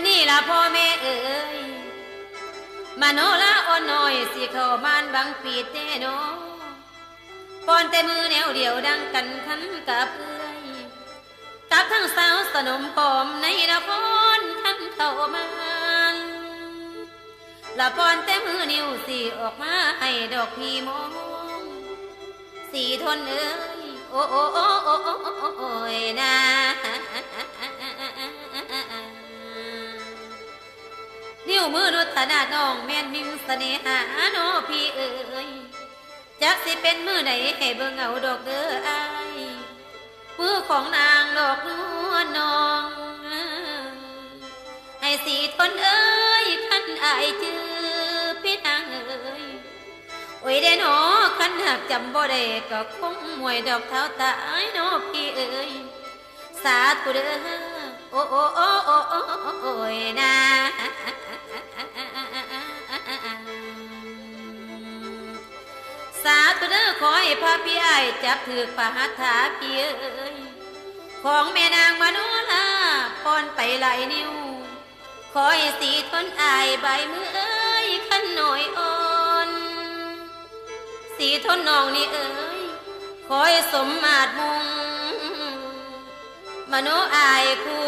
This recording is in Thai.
นนี้ละพ่อแม่เอ๋ยมาโนละอ่อนน้อยสิเข้ามานบังปีดแน่นปอนแต่มือแนวเดียวดังกันคันกับเอื้อยกับทั้งสาวสนมปอมในนครคันเข้ามาละปอนแต่มือนิ้วสิออกมาให้ดอกพี่มองสีทนเอ้ยโอ้โอ้โอ้โอ้โอ้โอ้โอ้ยนะ วมือนุตนาน้องแม่นนิ้วเสน่หาโนพี่เอ้ยจักสิเป็นมือไหนให้เบิ่งเอาดอกเด้ออายมือของนางดอกนวลน้องให้สีทนเอ้ยขันอายจือพี่นางเอ้ยโอ้ยเด้หนอขันหักจำบ่ได้ก็คงมวยดอกเท้าตายเนอพี่เอ้ยสาธุเด้อโอ้โอ้โอ้โอ้โอ้ยนะ สาธุเด้อขอให้พระพี่ไอจับถือปาหัตถาพี่เอ้ยของแม่นางมโนลาปอนไปหลายนิ้ว ขอให้สีทนอายใบมือเอ้ยขันหน่อยอ่อนสีทนนองนี่เอ้ยขอให้สมมาตรมุงมโนอายคู